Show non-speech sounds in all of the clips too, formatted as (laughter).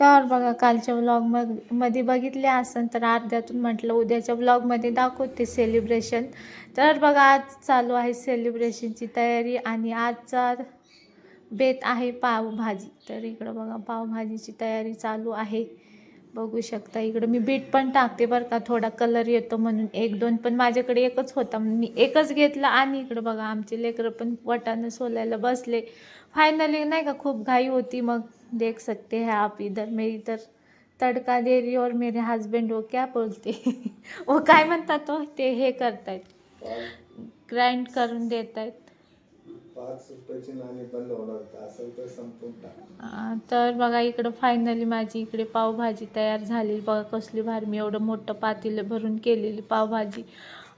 तर बघा कालच्या व्लॉगमध्ये बघितले असेल तर अर्ध्यातून म्हटलं उद्याच्या व्लॉगमध्ये दाखवते सेलिब्रेशन तर बघा आज चालू आहे सेलिब्रेशनची तयारी आणि आजचा बेत आहे पावभाजी. तर इकडं बघा पावभाजीची तयारी चालू आहे. बघू शकता. इकडं मी बीट पण टाकते बरं का. थोडा कलर येतो म्हणून एक दोन पण माझ्याकडे एकच होता. म्हणून मी एकच घेतला आणि इकडं बघा आमचे लेकरं पण वटानं सोलायला बसले. फायनली नाही का खूप घाई होती. मग देख सकते हैं आप इधर. मैं इधर तडका दे रही और मेरे हस्बैंड वो क्या बोलते (laughs) वो काय म्हणतात तो ते हे करतायत. ग्राइंड करून देत आहेत पाच रुपयाची नाणी बंद होणार असेल तर संपून टाक. आ, तर बघा इकडं फायनली माझी इकडे पावभाजी तयार झाली. बघा कसली भारी मी एवढं मोठं पातेलं भरून केलेली पावभाजी.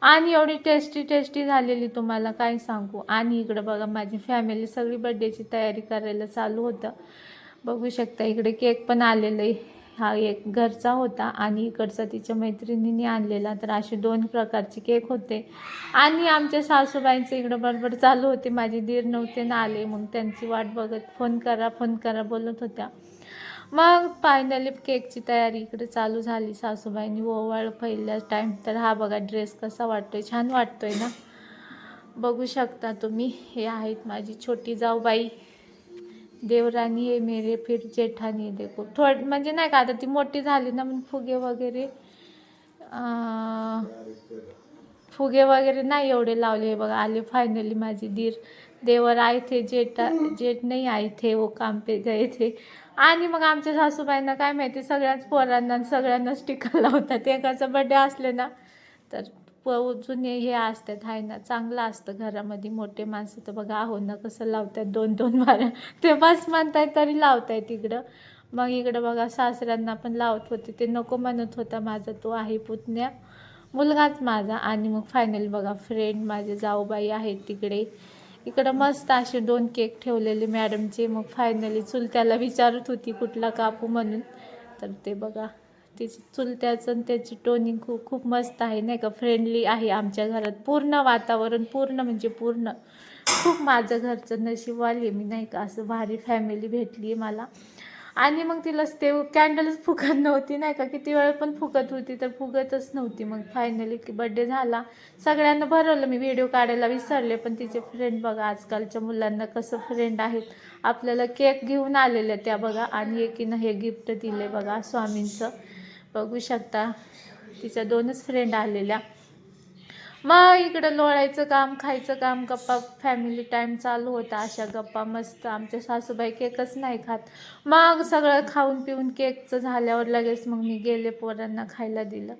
आणि एवढी टेस्टी टेस्टी झालेली तुम्हाला काय सांगू? आणि इकडं बघा माझी फॅमिली सगळी बड्डेची तयारी करायला चालू होतं. बघू शकता इकडे केक पण आलेलं आहे हा एक घरचा होता आणि इकडचा तिच्या मैत्रिणीने आणलेला. तर असे दोन प्रकारचे केक होते. आणि आमच्या सासूबाईंचं इकडं बरोबर चालू होते. माझे दीर नव्हते ना आले. मग त्यांची वाट बघत फोन करा फोन करा बोलत होत्या. मग फायनली केकची तयारी इकडे चालू झाली. सासूबाईंनी ओवाळ पहिला टाईम तर हा बघा ड्रेस कसा वाटतोय? छान वाटतोय ना? बघू शकता तुम्ही. हे आहेत माझी छोटी जाऊबाई. देवरानी आहे मेरे फिर जेठानी देखो. थोड म्हणजे नाही का आता ती मोठी झाली ना मग फुगे वगैरे फुगे वगैरे नाही एवढे लावले. हे बघा आले फायनली माझी दीर. देवर आय थे जेठा जेठ नाही आय थे वो काम पे गए थे. आणि मग आमच्या सासूबाईंना काय माहिती सगळ्याच पोरांना आणि सगळ्यांनाच टिका लावतात. एकाचा बड्डे असले ना तर प जुने हे असतात आहे ना चांगलं असतं घरामध्ये मोठे माणसं. तर बघा आहो ना कसं लावतात दोन दोन बारा ते बस म्हणताय तरी लावताय तिकडं. मग इकडं बघा सासऱ्यांना पण लावत होते. ते नको म्हणत होता माझा तो आहे पुतण्या. मुलगाच माझा. आणि मग फायनल बघा फ्रेंड माझे जाऊबाई आहेत तिकडे. इकडं मस्त असे दोन केक ठेवलेले मॅडमचे मग फायनली चुलत्याला विचारत होती कुठला कापू म्हणून. तर ते बघा तिचं चुलत्याचं आणि त्याची टोनिंग खूप खूप मस्त आहे नाही का? फ्रेंडली आहे आमच्या घरात. पूर्ण वातावरण पूर्ण म्हणजे पूर्ण. खूप माझं घरचं नशीबवाली आहे मी नाही का? असं भारी फॅमिली भेटली आहे मला. आणि मग तिला ते कॅन्डलच फुकत नव्हती नाही का? किती वेळ पण फुकत होती तर फुगतच नव्हती. मग फायनली की बड्डे झाला. सगळ्यांना भरवलं मी व्हिडिओ काढायला विसरले पण तिचे फ्रेंड बघा आजकालच्या मुलांना कसं फ्रेंड आहेत. आपल्याला केक घेऊन आलेल्या त्या बघा आणि एकीनं हे गिफ्ट दिले बघा स्वामींचं. बघू शकता. तिच्या दोनच फ्रेंड आलेल्या. मग इकडं लोळायचं काम खायचं काम गप्पा फॅमिली टाईम चालू होता. अशा गप्पा मस्त आमच्या सासूबाई केकच नाही खात. मग सगळं खाऊन पिऊन केकचं झाल्यावर लगेच मग मी गेले पोरांना खायला दिलं.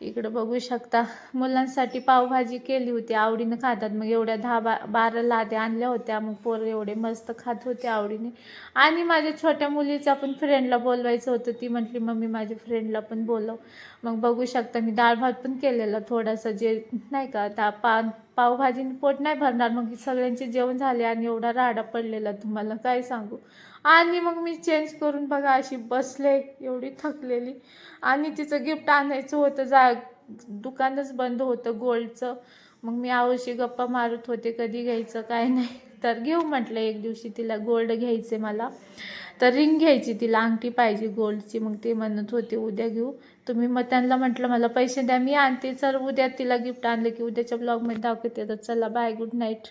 इकडं बघू शकता मुलांसाठी पावभाजी केली होती आवडीनं खातात. मग एवढ्या दहा बा बारा लाद्या आणल्या होत्या. मग पोरं एवढे मस्त खात होते आवडीने. आणि माझ्या छोट्या मुलीच्या पण फ्रेंडला बोलवायचं होतं. ती म्हटली मम्मी माझ्या फ्रेंडला पण बोलव. मग बघू शकता मी डाळ भात पण केलेला थोडासा. जे नाही का त्या पा पावभाजीने पोट नाही भरणार. मग सगळ्यांचे जेवण झाले आणि एवढा राडा पडलेला. तुम्हाला काय सांगू? आणि मग मी चेंज करून बघा अशी बसले एवढी थकलेली. आणि तिचं गिफ्ट आणायचं होतं. जा दुकानच बंद होतं गोल्डचं. मग मी आवशी गप्पा मारत होते कधी घ्यायचं काय नाही. तर घेऊ म्हटलं एक दिवशी तिला गोल्ड घ्यायचे मला. तर रिंग घ्यायची तिला अंगठी पाहिजे गोल्डची. मग ते म्हणत होते उद्या घेऊ. तुम्ही मग त्यांना म्हटलं मला पैसे द्या मी आणते. सर उद्या तिला गिफ्ट आणलं की उद्याच्या ब्लॉगमध्ये दाखवते. तर चला बाय गुड नाईट